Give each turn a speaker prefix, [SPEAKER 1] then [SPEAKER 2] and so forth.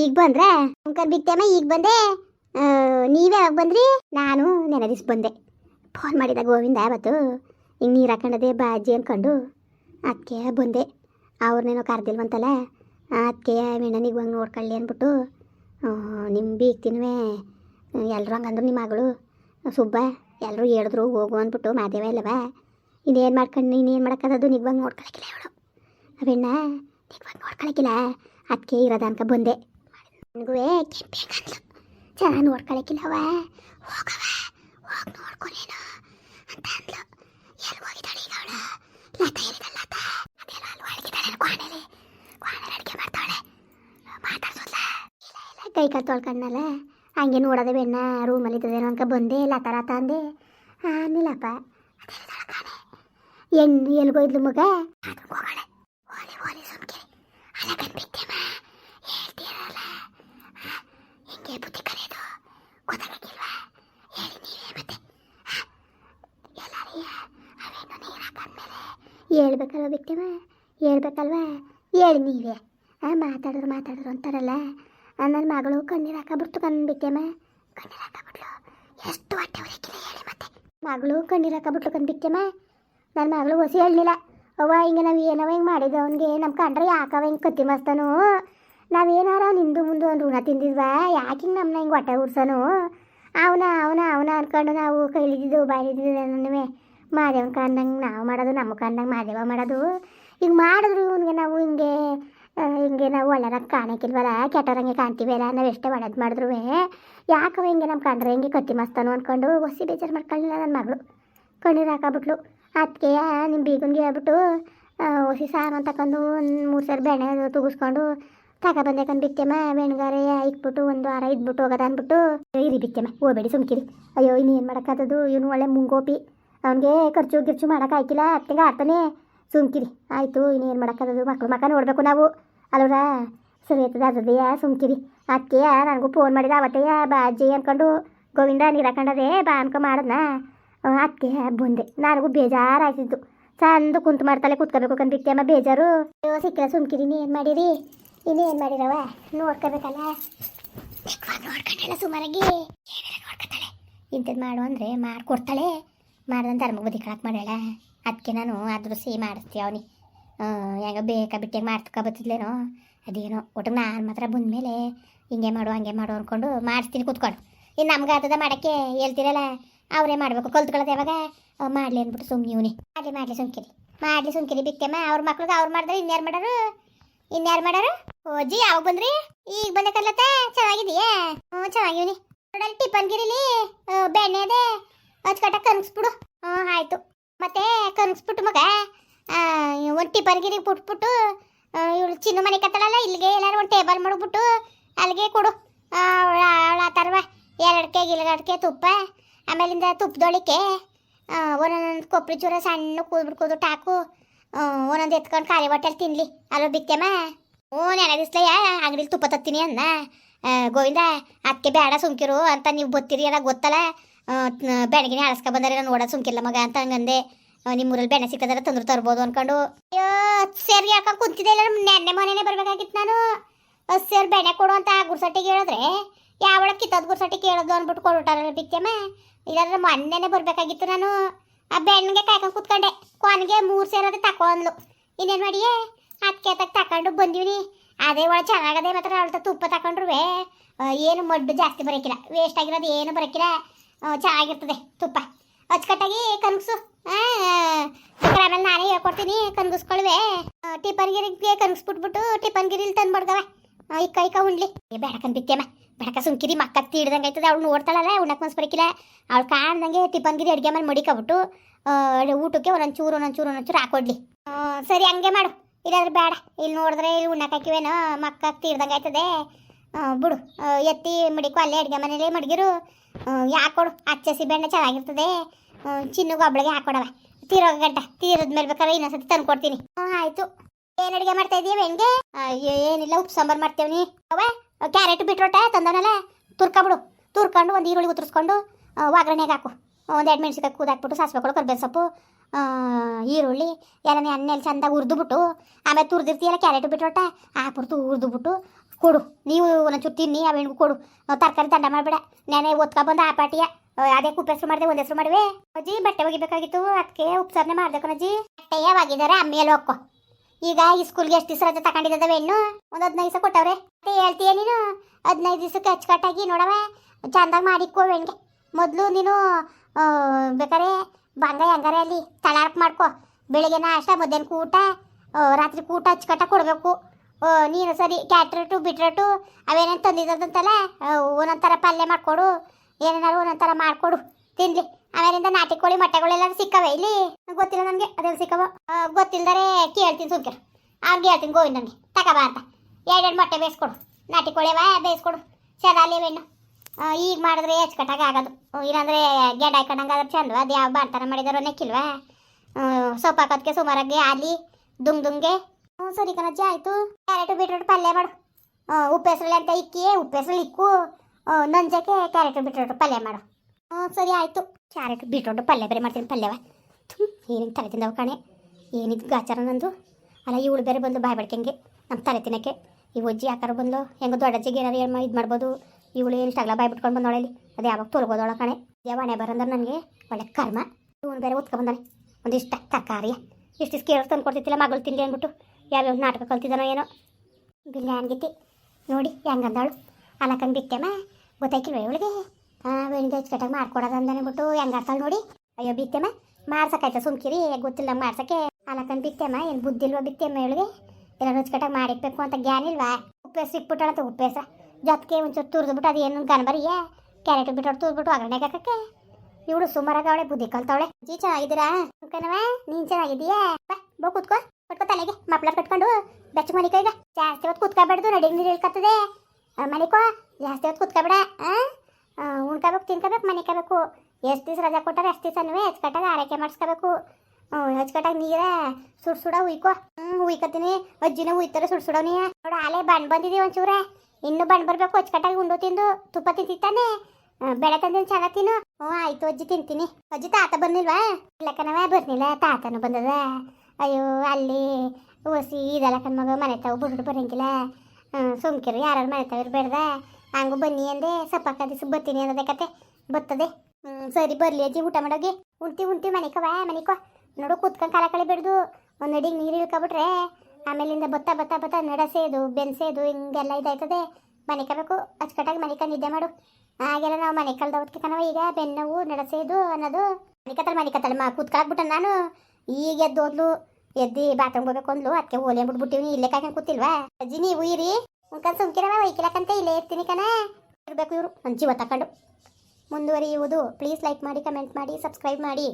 [SPEAKER 1] ಈಗ ಬಂದ್ರೆ ಅಂಕಲ್ ಬಿತ್ತಮ್ಮ ಈಗ ಬಂದೆ. ನೀವೇ ಯಾವಾಗ ಬಂದ್ರಿ? ನಾನು ನೆನೆ ದಿವ್ಸ ಬಂದೆ. ಫೋನ್ ಮಾಡಿದ ಗೋವಿಂದ ಅವತ್ತು ಹಿಂಗೆ ನೀರು ಹಾಕೊಂಡದೆ ಬಾಜಿ ಅಂದ್ಕೊಂಡು ಅದಕ್ಕೆ ಬಂದೆ. ಅವ್ರನ್ನೇನೋ ಕರ್ದಿಲ್ವಂತಲ್ಲ ಅದಕ್ಕೆ ಮೆಣ್ಣನಿಗೆ ಬಂದು ನೋಡ್ಕೊಳ್ಳಿ ಅಂದ್ಬಿಟ್ಟು ನಿಮ್ಮ ಬೀಗ್ತಿನ್ವೇ ಎಲ್ಲರೂ ಹಂಗಂದ್ರು ನಿಮ್ಮ ಮಗಳು, ಸುಬ್ಬ ಎಲ್ಲರೂ ಹೇಳಿದ್ರು ಹೋಗು ಅಂದ್ಬಿಟ್ಟು ಮಾದೇವ ಇಲ್ಲವ. ಇನ್ನೇನು ಮಾಡ್ಕೊಂಡು, ಇನ್ನೇನು ಮಾಡೋಕ್ಕದು ಬಂದು ನೋಡ್ಕೊಳಕಿಲ್ಲ ಅವಳು ಅವೆಣ್ಣ ಬಂದು ನೋಡ್ಕೊಳಕಿಲ್ಲ. ಅದಕ್ಕೆ ಇರೋದ ಅನ್ಕ ಬಂದೆ. ನನಗೂ ಕೆಂಪೇಗಂದ್ಲು ಚೆನ್ನಾಗಿ ನೋಡ್ಕೊಳಕ್ಕಿಲ್ಲವ ಹೋಗವ ಹೋಗಿ ನೋಡ್ಕೊನೇನು ಅಂತ ಅಂದ್ಲು. ಎಲ್ಲಿ ಹೋಗಿದ್ದಾಳೆ ಈಗ ಅವಳು? ಲತ ಎಲ್ಲಿದಲ್ಲ ಲತ? ಅದೆಲ್ಲ ಅಲ್ಲಿ ಒಳಗಿದ್ದಾಳೆ ಕ್ವಾಣೆಲಿ. ಕ್ವಾಣೆಲಿ ಅಡುಗೆ ಮಾಡ್ತಾಳೆ ಮಾತಾಡ್ಸೋದ್ಲ? ಇಲ್ಲ ಇಲ್ಲ, ಕೈ ಕಾಲು ತೊಳ್ಕೊಂಡಲ್ಲ ಹಂಗೆ ನೋಡೋದೆ ಬೆಣ್ಣ ರೂಮಲ್ಲಿ ಇದ್ದದೇನೋ ಅನ್ಕ ಬಂದೆ. ಲತ ಲತ ಅಂದೆ. ಕಾಣೆ ಹೆಣ್ಣು ಎಲ್ಗೋಯ್ದ್ಲು ಮಗ? ಹೋಗೋಣ ಓಲಿ ಓಲಿ ಸುಮ್ಕೆ ಅಲ್ಲ ಕಣ್ಬಿಟ್ಟೆಮ್ಮ ಹೇಳ್ತೀರಲ್ಲ ಆ, ಹಿಂಗೆ ಬುದ್ಧಿ ಕಲಿಯೋದು ಗೊತ್ತಾಗಕ್ಕಿಲ್ವಾ ಹೇಳಿ ನೀವೇ ಮತ್ತೆ ಅವೇನು ನೀರು ಹೇಳ್ಬೇಕಲ್ವ ಬಿಟ್ಟವ? ಹೇಳ್ಬೇಕಲ್ವಾ? ಹೇಳಿ ನೀವೇ ಹಾಂ ಮಾತಾಡೋರು ಮಾತಾಡೋರು ಅಂತಾರಲ್ಲ. ನನ್ನ ಮಗಳು ಕಣ್ಣೀರು ಹಾಕಬಿಡ್ತು ಕಂದ್ಬಿಟ್ಟೆಮ್ಮ ಕಣ್ಣೀರು ಹಾಕಬಿಟ್ಲು. ಎಷ್ಟು ಹೊಟ್ಟೆ ಹೊರಕಿಲ್ಲ ಹೇಳಿ ಮತ್ತೆ. ಮಗಳು ಕಣ್ಣೀರು ಹಾಕಬಿಟ್ಲು ಕಂದ್ಬಿಟ್ಟೆಮ್ಮ ನನ್ನ ಮಗಳು ಹೊಸಿ ಹೇಳಲಿಲ್ಲ ಅವ್ವ, ಹಿಂಗೆ ನಾವು ಏನವ ಹಿಂಗೆ ಮಾಡಿದ್ದು? ಅವನಿಗೆ ನಮ್ಮ ಕಂಡ್ರೆ ಯಾಕವ ಹಿಂಗೆ ಕತ್ತಿ ಮಸ್ತನು? ನಾವೇನಾರ ನಿಂದು ಮುಂದೆ ಒಂದು ಋಣ ತಿಂದಿದ್ವಾ? ಯಾಕೆ ನಮ್ಮನ್ನ ಹಿಂಗೆ ಹೊಟ್ಟೆ ಉರ್ಸನು? ಅವನ ಅವನ ಅವನ ಅನ್ಕೊಂಡು ನಾವು ಕೈಲಿದ್ದು ಬಾಯಿಲಿದ್ದು ಮಾದೇವನ ಕಂಡಂಗೆ ನಾವು ಮಾಡೋದು, ನಮ್ಮ ಕಂಡಂಗೆ ಮಾದೇವ ಮಾಡೋದು. ಹಿಂಗೆ ಮಾಡಿದ್ರು ಇವನಿಗೆ ನಾವು ಹಿಂಗೆ ಹಿಂಗೆ ನಾವು ಒಳ್ಳೆರಾಗ ಕಾಣಕ್ಕಿಲ್ವಲ್ಲ ಕೆಟ್ಟರಂಗೆ ಕಾಣ್ತೀವಲ್ಲ ನಾವು ಎಷ್ಟೇ ಒಳ್ಳೇದು ಮಾಡಿದ್ರು ಯಾಕವ ಹಿಂಗೆ ನಮ್ಮ ಕಂಡ್ರೆ? ಹಿಂಗೆ ಕತ್ತಿ ಮಸ್ತಾನು ಅಂದ್ಕೊಂಡು ಹೊಸಿ ಬೇಜಾರು ಮಾಡ್ಕೊಳ್ಳಿಲ್ಲ ನನ್ನ ಮಗಳು. ಕಣ್ಣೀರು ಹಾಕಬಿಟ್ಲು. ಅದಕ್ಕೆ ನಿಮ್ಮ ಬೀಗನ್ಗೆ ಹೇಳ್ಬಿಟ್ಟು ಹೊಸಿ ಸಾಮಾನು ತಗೊಂಡು ಒಂದು ಮೂರು ಸಾರಿ ಬೆಣ್ಣೆ ಅದು ತುಗಿಸ್ಕೊಂಡು ತಗೊಬಂದೆ ಕಂಡು ಬಿತ್ತೆಮ್ಮ ಇಟ್ಬಿಟ್ಟು ಒಂದು ವಾರ ಇದ್ಬಿಟ್ಟು ಹೋಗೋದ ಅಂದ್ಬಿಟ್ಟು ಇರಿ ಬಿತ್ತೆಮ್ಮ ಹೋಗ್ಬೇಡಿ ಸುಮ್ಕಿರಿ. ಅಯ್ಯೋ ಇನ್ನು ಏನು ಮಾಡೋಕ್ಕಾಗದು ಇವನು ಒಳ್ಳೆ ಮುಂಗೋಪಿ. ಅವನಿಗೆ ಖರ್ಚು ಗಿರ್ಚು ಮಾಡೋಕ್ಕಾಯ್ಕಿಲ್ಲ ಅತ್ತಿಗೆ ಆಡ್ತಾನೆ. ಸುಮ್ಕಿರಿ. ಆಯಿತು ಏನು ಮಾಡೋಕ್ಕಾಗದು ಮಕ್ಳು ಮಕ್ಕ ನೋಡಬೇಕು ನಾವು. ಅಲ್ವರ ಸರಿ ಆಯ್ತದ ಅದದೆಯ ಸುಮ್ಕಿರಿ. ಅತ್ತೆಯ, ನನಗೂ ಫೋನ್ ಮಾಡಿದ ಅವತ್ತೆಯ ಬಾಜಿ ಅನ್ಕೊಂಡು, ಗೋವಿಂದ ನೀರು ಹಾಕೊಂಡದೆ ಬಾ ಅನ್ಕೊ ಮಾಡದ್ನ. ಅತ್ತೆ ಬಂದೆ. ನನಗೂ ಬೇಜಾರಾಯ್ತಿದ್ದು. ಚಂದ ಕುಂತು ಮಾಡ್ತಲೆ ಕುತ್ಕೋಬೇಕು ಕಂಡು ಅಮ್ಮ ಬೇಜಾರು. ಸಿಕ್ಕಿಲ್ಲ, ಸುಮ್ಕಿರಿ ಏನು ಮಾಡಿರಿ? ಇನ್ನೇನು ಮಾಡಿರವ ನೋಡ್ಕೋಬೇಕಲ್ಲ ನೋಡ್ಕೊಂಡಲ್ಲ ಸುಮಾರಾಗಿ. ನೋಡ್ಕೊತಾಳೆ. ಇಂಥದ್ದು ಮಾಡು ಅಂದರೆ ಮಾಡ್ಕೊಡ್ತಾಳೆ ಮಾಡ್ದಂತ ಅರ್ಮಗ ಬುದ್ಧಿ ಕಳಕ್ ಮಾಡ್ಯಾಳ. ಅದಕ್ಕೆ ನಾನು ಅದ್ರ ಸಿಹಿ ಮಾಡಿಸ್ತೀವಿ ಅವನಿ ಹೆಂಗ ಬೇಕಾ ಬಿಟ್ಟಿಗೆ ಮಾಡ್ಕೊಬತ್ತಿದ್ಲೇನೋ ಅದೇನೋ. ಒಟ್ಟು ನಾನು ಮಾತ್ರ ಬಂದ್ಮೇಲೆ ಹಿಂಗೆ ಮಾಡು, ಹಂಗೆ ಮಾಡು ಅಂದ್ಕೊಂಡು ಮಾಡಿಸ್ತೀನಿ ಕೂತ್ಕೊಂಡು. ಇನ್ನು ನಮ್ಗೆ ಆತದ ಮಾಡೋಕ್ಕೆ ಹೇಳ್ತೀರಲ್ಲ? ಅವರೇ ಮಾಡಬೇಕು. ಕಲ್ತ್ಕೊಳ್ಳೋದು ಯಾವಾಗ? ಮಾಡ್ಲಿ ಅಂದ್ಬಿಟ್ಟು ಸುಮ್ಮನೆ ಇವನಿ. ಮಾಡಲಿ ಮಾಡಲಿ ಸುಮ್ಕಿರಿ. ಮಾಡಲಿ ಸುಮ್ಕಿರಿ ಬಿತ್ತೆಮ್ಮ ಅವ್ರ ಮಕ್ಳಿಗೆ ಅವ್ರು ಮಾಡಿದ್ರೆ ಇನ್ಯಾರು ಮಾಡೋರು ಇನ್ಯಾರು ಮಾಡೋರು? ಓಜಿ ಯಾವಾಗ ಬಂದ್ರಿ? ಈಗ ಬಂದೆ ಕರ್ಲತ್ತ? ಚೆನ್ನಾಗಿದೆಯಾ ಹ್ಞೂ ಚೆನ್ನಾಗಿವ್ನಿ ನೋಡಲ್ಲಿ ಟಿಫನ್ ಗಿರಿಲಿ ಬೆಣ್ಣೆ ಅದೇ ಅಚ್ಕಟ್ಟ ಕನಸ್ಬಿಡು. ಹ್ಞೂ, ಆಯಿತು. ಮತ್ತೆ ಕನಸ್ಬಿಟ್ಟು ಮಗ ಒಂದು ಟಿಫನ್ ಗಿರಿ ಬಿಟ್ಬಿಟ್ಟು ಇವಳು ಚಿನ್ನ ಮನೆ ಕತ್ತಳಲ್ಲ ಇಲ್ಲಿಗೆ ಎಲ್ಲಾರು ಒಂದು ಟೇಬಲ್ ಮಾಡಿಬಿಟ್ಟು ಅಲ್ಲಿಗೆ ಕೊಡು. ಅವಳ ತರುವ ಎರಡಕ್ಕೆ ಗಿಲ್ಗಡ್ಕೆ ತುಪ್ಪ, ಆಮೇಲಿಂದ ತುಪ್ಪದೊಳಿಕೆ ಒಂದೊಂದು ಕೊಬ್ಬರಿ ಚೂರ ಸಣ್ಣ ಕೂದ್ಬಿಟ್ಟು ಟಾಕು. ಒಂದೊಂದು ಎತ್ಕೊಂಡು ಖಾಲಿ ಹೊಟ್ಟೆಲಿ ತಿನ್ಲಿ. ಅಲ್ಲೋ ಬಿತ್ತೆಮ್ಮ ಹ್ಞೂ ನೆನೆ ದಿಸ್ಲಯ್ಯ ಅಂಗಡಿಲಿ ತುಪ್ಪ ತತ್ತೀನಿ ಅನ್ನ ಗೋವಿಂದ ಅದಕ್ಕೆ ಬೇಡ ಸುಮ್ಕಿರು ಅಂತ ನೀವು ಬತ್ತೀರಿ ಅಲ್ಲ ಗೊತ್ತಲ್ಲ? ಬೆಣಗಿನ ಅಳಸ್ಕ ಬಂದರೆ, ನಾನು ಓಡೋದು ಸುಮ್ಕಿಲ್ಲ ಮಗ ಅಂತ ಹಂಗಂದೆ. ನಿಮ್ಮೂರಲ್ಲಿ ಬೆಣ್ಣೆ ಸಿಕ್ಕದಾರ ತಂದ್ರು ತರ್ಬೋದು ಅನ್ಕೊಂಡು. ಅಯ್ಯೋ ಸೇರಿ ಹಾಕೊಂಡು ಕುಂತಿದ್ದೆ ಇಲ್ಲ ನೆನ್ನೆ ಮನೆನೇ ಬರ್ಬೇಕಾಗಿತ್ತು ನಾನು. ಸೇರಿ ಬೆಣ್ಣೆ ಕೊಡು ಅಂತ ಗುರ್ಸಟ್ಟಿಗೆ ಹೇಳಿದ್ರೆ, ಯಾವಳ ಕಿತ್ತದ ಗುರ್ಸಟ್ಟಿ ಕೇಳೋದು ಅಂದ್ಬಿಟ್ಟು ಕೊಡ್ಬಿಟ್ಟಾರ ಬಿತ್ತಮ್ಮ ಇಲ್ಲಾಂದ್ರೆ ಮೊನ್ನೆನೆ ಬರ್ಬೇಕಾಗಿತ್ತು ನಾನು. ಆ ಬೆಣ್ಣಗೆ ಕಾಯ್ಕೊಂಡು ಕೂತ್ಕೊಂಡೆ. ಕೊನೆಗೆ ಮೂರು ಸೇರೋದು ತಕೊಂಡ್ಲು ಇನ್ನೇನು ಮಾಡಿಯೇ? ಅದಕ್ಕೆ ತಕ್ಕ ತಕೊಂಡು ಬಂದೀವಿ ಅದೇ ಒಳ ಚೆನ್ನಾಗದೆ ಮಾತ್ರ ಅವಳ ತುಪ್ಪ ತಕೊಂಡ್ರು ಏನು ಮಡ್ಡು ಜಾಸ್ತಿ ಬರೋಕ್ಕಿಲ್ಲ ವೇಸ್ಟ್ ಆಗಿರೋದು ಏನು ಬರೋಕ್ಕಿಲ್ಲ ಚೆನ್ನಾಗಿರ್ತದೆ ತುಪ್ಪ. ಅಚ್ಚುಕಟ್ಟಾಗಿ ಕನಗಸು. ಆಮೇಲೆ ನಾನೇ ಹೇಳ್ಕೊಡ್ತೀನಿ, ಕನಗಿಸ್ಕೊಳ್ವೆ. ಟಿಫನ್ ಗಿರಿಗೆ ಕನಗಿಸ್ಬಿಟ್ಬಿಟ್ಟು ಟಿಫನ್ ಗಿರಿಲಿ ತಂದು ಬಡ್ಗವ ಇಕ್ಕ ಇಕ್ಕ ಉಂಡ್ಲಿ. ಬೇಡ ಬೇಡಕನ್ ಬಿತ್ತೇಮ್ಮ. ಬೇಡಕ ಸುಮ್ಕಿರಿ ಮಕ್ಕತ್ತಿ ಹಿಡ್ದಂಗೆ ಆಯ್ತದೆ, ಅವಳು ನೋಡ್ತಾಳಲ್ಲ ಉಣ್ಣಕ್ಕೆ ಮನ್ಸು ಬರಕಿಲ್ಲ. ಅವಳು ಕಾಣ್ದಂಗೆ ಟಿಫನ್ ಗಿರಿ ಅಡುಗೆ ಮೇಲೆ ಮಡಿಕೊಬಿಟ್ಟು ಊಟಕ್ಕೆ ಒಂದೊಂದು ಚೂರು ಒಂದೊಂದು ಚೂರು ಒಂದೊಂದು ಚೂರು ಹಾಕೊಡ್ಲಿ. ಸರಿ, ಹಂಗೆ ಮಾಡು. ಇಲ್ಲಾದ್ರೆ ಬೇಡ ಇಲ್ಲಿ ನೋಡಿದ್ರೆ ಇಲ್ಲಿ ಉಣ್ಣಕ್ಕೆ ಹಾಕಿವೇನೋ ಮಕ್ಕ ಹಿಡ್ದಂಗೆ ಆಯ್ತದೆ. ಬಿಡು. ಎತ್ತಿ ಮಡಿಕು, ಅಲ್ಲೇ ಅಡುಗೆ ಮನೇಲಿ ಮಡಗಿರು. ಯಾಕೆ ಕೊಡು? ಹಚ್ಚಸಿ ಬೆಣ್ಣೆ ಚೆನ್ನಾಗಿರ್ತದೆ. ಚಿನ್ನು ಗೊಬ್ಬಳಿಗೆ ಹಾಕೊಡವ. ತೀರೋ ಗಂಟ ತೀರದ ಮೇಲೆ ಬೇಕಾದ್ರೆ ಇನ್ನೊಂದ್ಸತಿ ತಂದು ಕೊಡ್ತೀನಿ. ಆಯಿತು. ಏನು ಅಡುಗೆ ಮಾಡ್ತಾ ಇದೀಯ ಬೆಣ್ಗೆ ಏನಿಲ್ಲ, ಉಪ್ಪು ಸಾಂಬಾರು ಮಾಡ್ತೇವ್ನಿ. ಅವ? ಕ್ಯಾರೆಟ್ ಬಿಟ್ರೋಟ ತಂದವನಲ್ಲ ತುರ್ಕೊಬಿಡು. ತುರ್ಕೊಂಡು ಒಂದು ಈರುಳ್ಳಿ ಉತ್ತರಿಸ್ಕೊಂಡು ಒಗ್ಗರಣೆಗೆ ಹಾಕು. ಒಂದು ಎರಡು ಮೆಣಸಿಕಾಯಿ ಕೂದಾಕ್ಬಿಟ್ಟು ಸಾಸಿವೆ ಕೊಡು ಕರ್ಬೇವು ಸೊಪ್ಪು ಈರುಳ್ಳಿ ಎರಡನೇ ಎಣ್ಣೆಲಿ ಚಂದ ಹುರಿದುಬಿಟ್ಟು, ಆಮೇಲೆ ತುರ್ದಿರ್ತೀಯಲ್ಲ ಕ್ಯಾರೆಟ್ ಬಿಟ್ರೋಟ ಹಾಕ್ಬಿಡ್ತು ಹುರಿದುಬಿಟ್ಟು ಕೊಡು. ನೀವು ಒಂಚೂರು ತಿನ್ನಿ, ಆ ಕೊಡು. ತರಕಾರಿ ತಂಡ ಮಾಡಬೇಡ. ನೆನೆ ಬಂದು ಆ ಪಾಟಿಯ ಅದೇ ಉಪ್ಪು ಹೆಸರು ಮಾಡಿದೆ, ಒಂದು ಹೆಸರು ಮಾಡುವೆ. ಅಜ್ಜಿ, ಬಟ್ಟೆ ಒಗಿಬೇಕಾಗಿತ್ತು, ಅದಕ್ಕೆ ಉಪ್ಸಾರನೆ ಮಾಡ್ದೆ ಕಣಜ್ಜಿ. ಬಟ್ಟೆಯ ಒಗಿದಾರೆ ಆಮೇಲೆ ಹೋಗ್ಕೊ ಈಗ ಈ ಸ್ಕೂಲ್ಗೆ ಎಷ್ಟು ದಿವಸ ರಜೆ ತಗೊಂಡಿದ್ದಾವೆ ಹೆಣ್ಣು? ಒಂದು ಹದಿನೈದು ದಿವಸ ಕೊಟ್ಟವ್ರೆ. ಹೇಳ್ತೀಯ ನೀನು? ಹದಿನೈದು ದಿವಸಕ್ಕೆ ಅಚ್ಚುಕಟ್ಟಾಗಿ ನೋಡವ ಚಂದಾಗಿ ಮಾಡಿಕ್ಕೋ ಹೆಣ್ಗೆ. ಮೊದಲು ನೀನು ಬೇಕಾರೆ ಬಂಗ ಹೆಂಗಾರೆ ಅಲ್ಲಿ ತಳಾರ್ಕ್ ಮಾಡ್ಕೊ. ಬೆಳಿಗ್ಗೆ ನಾಷ್ಟ ಮಧ್ಯಾಹ್ನ ಊಟ ರಾತ್ರಿ ಊಟ ಅಚ್ಚುಕಟ್ಟಾಗಿ ಕೊಡಬೇಕು. ನೀನು ಸರಿ, ಕ್ಯಾಟ್ರೇಟು, ಬಿಟ್ರೇಟು, ಅವೇನೇನು ತಂದಿದ್ದದಂತಲ್ಲ ಒಂದೊಂದು ಥರ ಪಲ್ಯ ಮಾಡಿಕೊಡು, ಏನೇನಾರು ಒಂದೊಂದು ಥರ ಮಾಡಿಕೊಡು, ತಿನ್ಲಿ. ಆಮೇಲಿಂದ ನಾಟಿ ಕೋಳಿ ಮೊಟ್ಟೆಗಳೆಲ್ಲ ಸಿಕ್ಕವೆ. ಇಲ್ಲಿ ಗೊತ್ತಿಲ್ಲ ನನಗೆ, ಅದೆಲ್ಲ ಸಿಕ್ಕವ? ಗೊತ್ತಿಲ್ಲದರೆ ಕೇಳ್ತೀನಿ ಸುಮ್ಕಿರು. ಅವ್ನಿಗೆ ಹೇಳ್ತೀನಿ ಗೋವಿಂದ ನನಗೆ ತಗೋಬಾ ಅಂತ. ಎರಡೆರಡು ಮೊಟ್ಟೆ ಬೇಯಿಸ್ಕೊಡು. ನಾಟಿ ಕೋಳಿವ ಬೇಯಿಸ್ಕೊಡು. ಚದಾಲಿ ಬೆಣ್ಣು ಈಗ ಮಾಡಿದ್ರೆ ಅಚ್ಚುಕಟ್ಟಾಗಿ ಆಗೋದು. ಇಲ್ಲಾಂದರೆ ಗೆಡ್ಡ ಹಾಕೊಂಡಂಗಾದ್ರೆ ಚಂದ ಅದು ಯಾವ ಬಾಣ್ತನ ಮಾಡಿದಾರೋ ನೆಕ್ಕಿಲ್ವಾ? ಸೊಪ್ಪು ಹಾಕೋದಕ್ಕೆ ಸುಮಾರಾಗಿ ಆಲಿ ದುಂಗ್ ದುಂಗೆ. ಹ್ಞೂ ಸರಿ ಕಣಜ್ಜಿ, ಆಯಿತು. ಕ್ಯಾರೆಟು, ಬೀಟ್ರೂಟ್ ಪಲ್ಯ ಮಾಡು. ಉಪ್ಪು ಹೆಸರಲ್ಲಿ ಅಂತ ಇಕ್ಕಿ ಉಪ್ಪು ಹೆಸರಲ್ಲಿ ಇಕ್ಕು ನಂಜಕ್ಕೆ ಕ್ಯಾರೆಟು, ಬೀಟ್ರೂಟ್ ಪಲ್ಯ ಮಾಡು. ಹ್ಞೂ ಸರಿ ಆಯಿತು. ಕ್ಯಾರೆಟ್, ಬೀಟ್ರೋಟು, ಪಲ್ಯ, ಬೇರೆ ಮಾಡ್ತೀನಿ, ಪಲ್ಯವ. ಏನಿಗೆ ತಲೆ ತಿಂದವ ಕಣೆ. ಏನಿದು ಗಾಚಾರ ನಂದು? ಅಲ್ಲ ಇವಳು ಬೇರೆ ಬಂದು ಬಾಯ್ ಬಡ್ಕಂಗೆ. ನಮ್ಮ ತಲೆ ತಿನ್ನಕ್ಕೆ. ಈ ಒಜ್ಜಿ ಯಾಕಾರ ಬಂದು ಹೆಂಗೋ ದೊಡ್ಡಜ್ಜಿಗೆ ಏನಾರು ಏನು ಇದು ಮಾಡ್ಬೋದು? ಇವಳು ಏನು ಇಷ್ಟಾಗಲ್ಲ ಬಾಯ್ ಬಿಟ್ಕೊಂಡು ಬಂದೋಳಲ್ಲಿ ಅದು ಯಾವಾಗ ತೊಳ್ಬೋದೋಳ ಕಣೆ? ಯಾವಣೆ ಬರಂದ್ರೆ ನನಗೆ. ಒಳ್ಳೆ ಕರ್ಮ. ಇವನು ಬೇರೆ ಬಂದಾನೆ. ಇಷ್ಟ ತರಕಾರಿ ಇಷ್ಟು ಕೇಳೋದು ತಂದು ಕೊಡ್ತಿತ್ತಿಲ್ಲ ಮಗಳು ತಿಂಡಿ ಅಂದ್ಬಿಟ್ಟು. ಯಾವ್ಯಾವ ನಾಟಕ ಕಲ್ತಿದ್ದಾನೋ ಏನೋ. ಬಿಲ್ಲೆ ಅನ್ಗಿತಿ ನೋಡಿ ಹೆಂಗಂದಾಳು ಅಲಕಂದು ಬಿತ್ತೆಮ್ಮ. ಗೊತ್ತಾಯ್ಕಿಲ್ವ ಇವಳಿಗೆ? ವೆಣ್ಗೆ ಹಚ್ಕಟ್ಟಾಗಿ ಮಾಡ್ಕೊಡೋದು ಅಂದನ್ಬಿಟ್ಟು ಹೆಂಗಾಡ್ತಾಳೆ ನೋಡಿ. ಅಯ್ಯೋ, ಬಿತ್ತೆಮ್ಮ, ಮಾಡ್ಸಕ್ಕಾಯ್ತ ಸುಮ್ಕಿರಿ? ಗೊತ್ತಿಲ್ಲ, ಮಾಡ್ಸಕ್ಕೆ ಅಲಕಂದು ಬಿತ್ತೆಮ್ಮ, ಏನು ಬುದ್ಧಿಲ್ವ ಬಿತ್ತೆಮ್ಮ ಇವಳಿಗೆ? ಎಲ್ಲ ರುಚಿಕಟ್ಟಾಗಿ ಮಾಡಿಕ್ಬೇಕು ಅಂತ ಜ್ಞಾನ ಇಲ್ವಾ? ಉಪ್ಪು ಇಕ್ಬಿಟ್ಟಾಳಂತ ಉಪ್ಪೇಸ ಜೊತೆಗೆ ಒಂಚೂರು ತುರಿದ್ಬಿಟ್ಟು ಅದು ಏನು ಗನ್ಬರಿಯ ಕ್ಯಾರೆಟ್ ಬಿಟ್ಟು ತುರಿದ್ಬಿಟ್ಟು ಬಿಟ್ಟು ಹಾಕಕ್ಕೆ. ಇವಳು ಸುಮಾರಾಗ ಅವಳೆ ಬುದ್ಧಿ ಕಲ್ತವಳೆ. ಜಿ ಚೆನ್ನಾಗಿದ್ದೀರಾ? ಕಣವ ನೀನ್ ಚೆನ್ನಾಗಿದ್ದೀಯಾ? ಬಾ, ಬೋ ಕೂತ್ಕೋ. ಕಟ್ಕೋ ತಲೆಗೆ ಮಪ್ಲರ್ ಕಟ್ಕೊಂಡು. ಬೆಚ್ಚ ಮನೆ ಕೈಗೆ ಜಾಸ್ತಿ ಹೊತ್ತು ಕೂತ್ಕೋಬೇಡ್ದು ನಡಿ ನೀರು ಇಳ್ಕತ್ತದೆ. ಮನೆಕೋ, ಜಾಸ್ತಿ ಹೊತ್ತು ಕೂತ್ಕೋಬೇಡ ಉಣ್ಕೋಬೇಕು, ತಿನ್ಕೋಬೇಕು ಕಬೇಕು ಎಷ್ಟು ದಿವಸ ರಜಾ ಕೊಟ್ಟಾರೆ ಅಷ್ಟು ದಿವಸನೂ ಹೆಚ್ಕಟ್ಟಾಗ ಆರೈಕೆ ಮಾಡಿಸ್ಕೋಬೇಕು. ಹೆಚ್ಕಟ್ಟಾಗ ನೀರ ಸುಡ್ ಸುಡ ಉಯ್ಕೋ. ಹ್ಞೂ, ಉಯ್ಕತ್ತೀನಿ. ಅಜ್ಜಿನ ಉಯ್ತಾರೆ, ಸುಡ್ ಸುಡೋ ನೀ ನೋಡು ಆಲೆ ಬಣ್ಣ ಬಂದಿದ್ದೀವಿ ಒಂಚೂರ. ಇನ್ನೂ ಬಣ್ಣ ಬರಬೇಕು ಅಚ್ಚುಕಟ್ಟಾಗಿ ಉಂಡು ತಿಂದು. ತುಪ್ಪ ತಿಂತಿತ್ತಾನೆ ಬೆಳೆ ತಂದಿನ ಚೆನ್ನಾಗಿ ತಿನ್ನು. ಹ್ಞೂ, ಆಯ್ತು, ಅಜ್ಜಿ, ತಿಂತೀನಿ. ಅಜ್ಜಿ, ತಾತ ಬಂದಿಲ್ವಾ? ಇಲ್ಲ ಕಣವ ಬರ್ನಿಲ್ಲ ತಾತನು ಬಂದದ. ಅಯ್ಯೋ, ಅಲ್ಲಿ ಓಸಿ ಇದೆಲ್ಲ ಕಣ್ಮಗ ಮನೆ ತಾವು ಬಿಟ್ಟು ಬರಂಗಿಲ್ಲ. ಸುಮ್ಕಿರು ಯಾರು ಮನೆ ತಾವಿರು ಇರ್ಬೇಡ್ದ. ಹಂಗು ಬನ್ನಿ ಅಂದೆ ಸಪ್ಪ ದಿವಸ ಬರ್ತೀನಿ ಅನ್ನೋದೇ ಕತೆ ಬರ್ತದೆ ಹ್ಞೂ ಸರಿ ಬರಲಿ ಅಜ್ಜಿ, ಊಟ ಮಾಡೋಗಿ ಉಂಟಿ ಉಂಟಿ ಮನೆಕವ ಮನೆಕ ನೋಡು, ಕೂತ್ಕೊಂಡು ಕಾಲ ಬಿಡದು, ಒಂದು ನಡಿಗೆ ನೀರು ಇಳ್ಕೊಬಿಟ್ರೆ, ಆಮೇಲಿಂದ ಬತ್ತ ಬತ್ತ ಬತ್ತ ನಡಸೇದು ಬೆನ್ಸೇದು ಹಿಂಗೆಲ್ಲ ಇದಾಯ್ತದೆ. ಮನಿಕಬೇಕು ಅಚ್ಚುಕಟ್ಟಾಗಿ ಕಂಡು ನಿದ್ದೆ ಮಾಡು. ಹಾಗೆಲ್ಲ ನಾವು ಮನೆ ಕಲ್ದವತ್ಕೆ ಕಣವ ಈಗ ಬೆನ್ನವು ನಡಸೇದು ಅನ್ನೋದು. ಮನಿಕತ್ತಲ್ಲ ಮನಿಕತ್ತಲ್ಲ ಮಾ ಕೂತ್ಕಾಕ್ಬಿಟ್ಟ ನಾನು. ಈಗ ಎದ್ದು ಹೋದ್ಲು ಎದ್ದಿ ಬಾತ್ರೂಮ್ ಹೋಗ್ಬೇಕು ಅಂದ್ಲು ಅದಕ್ಕೆ ಓಲೆ ಬಿಟ್ಬಿಟ್ಟಿವ್ನಿ ಇಲ್ಲೇ ಕಾಯ್ಕೊಂಡು ಕೂತಿಲ್ವಾ? ಅಜ್ಜಿ, ನೀವು ಇರಿ. ಉಂಕನ್ ಸುಮ್ಕಿರವ ಒಯ್ಕಿಲಕ್ಕಂತ ಇಲ್ಲೇ ಇರ್ತೀನಿ ಕಣ. ಇರಬೇಕು ಇವರು. ನನ್ನ ಜೀವ ತಕೊಂಡು. ಮುಂದುವರಿಯುವುದು. ಪ್ಲೀಸ್ ಲೈಕ್ ಮಾಡಿ ಕಮೆಂಟ್ ಮಾಡಿ ಸಬ್ಸ್ಕ್ರೈಬ್ ಮಾಡಿ.